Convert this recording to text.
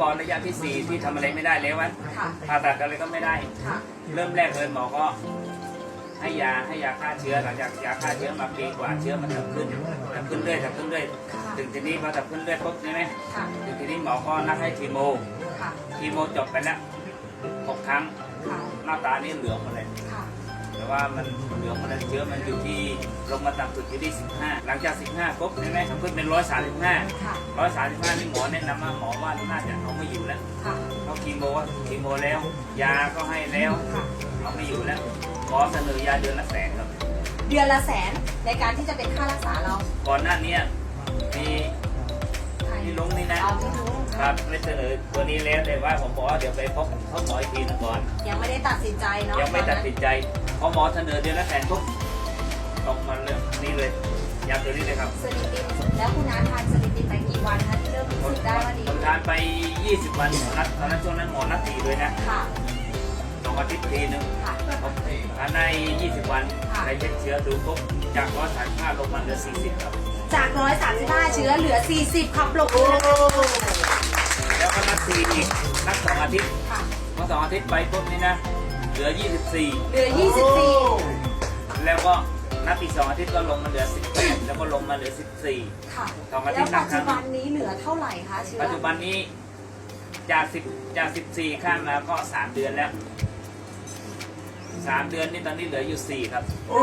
บอกระยะที่สี่ที่ทำอะไรไม่ได้แล้ววะค่ะ ผ่าตัดอะไรก็ไม่ได้ ค่ะ เริ่มแรกเลยหมอก็ให้ยาให้ยาฆ่าเชื้อหลังจากยาฆ่าเชื้อมาปีกว่าเชื้อมันทำขึ้นทำขึ้นเรื่อยทำขึ้นเรื่อยค่ะถึงทีนี้พอทำขึ้นเรื่อยปุ๊บใช่ไหมค่ะ ถึงทีนี้หมอก็นัดให้คีโมค่ะ คีโมจบไปแล้วหกครั้งค่ะ หน้าตานี่เหลืองหมดเลย ค่ะ แต่ว่ามันเหลืองมันเชื้อมันอยู่ที่ลงมาต่ำสุดอยู่ที่ 15 หลังจาก 15ปุ๊บใช่ไหมทำขึ้นเป็น 135ค่ะ135นี่หมอแนะนำว่าหมอว่าน่าจะเอาไม่อยู่แล้วค่ะเขาคีโมว่าคีโมแล้ว ยาก็ให้แล้วค่ะเอาไม่อยู่แล้วหมอเสนอยาเดือนละแสนครับเดือนละแสนในการที่จะเป็นค่ารักษาเรา ก่อนหน้านี้มีใครพี่ลุงนี่นะเอาไม่รู้ครับไม่เสนอตัวนี้แล้วแต่ว่าผมบอกว่าเดี๋ยวไปพบเขาหมออีกทีหนึงก่อน ยังไม่ได้ตัดสินใจเนาะยังไม่ตัดสิตอนนใจ พอหมอเสนอเดือนละแสนปุ๊บตกมาเลยนี่เลยยาตัวนี้เลยครับนั้นสลิตินแล้วคุณน้าทานสลิตินไปกี่วันคะที่เริ่มรู้สึกได้ว่าดีผมทานไป 20 วันหมอนัดตอนนั้นช่วงนั้นหมอนัดตีด้วยนะค่ะสองอาทิตย์ทีหนึงค่ะผมทานใน20 วันค่ะไปเช็คเชื้อดูปุ๊บจากร้อยสามสิบห้าลงมาเหลือ 40 ครับ จาก135เชื้อเหลือ 40ครับปรบมือนะคะแล้วก็นัดตีอีกนัดสองอาทิตย์ค่ะพอสองอาทิตย์ไปปุ๊บนี่นะเหลือ 24 เหลือ 24 แล้วก็นับอีกสองอาทิตย์ก็ลงมาเหลือ18แล้วก็ลงมาเหลือ 14 ค่ะสองอาทิแล้ตวย์นัปับจครั้จุงบันนี้เหลือเท่าไหร่คะเชื้อปัจจุบันนี้จาก10จาก 14ข้ามมาก็ 3 เดือนแล้ว 3 เดือนนี่ตอนนี้เหลืออยู่ 4 ครับ โอ้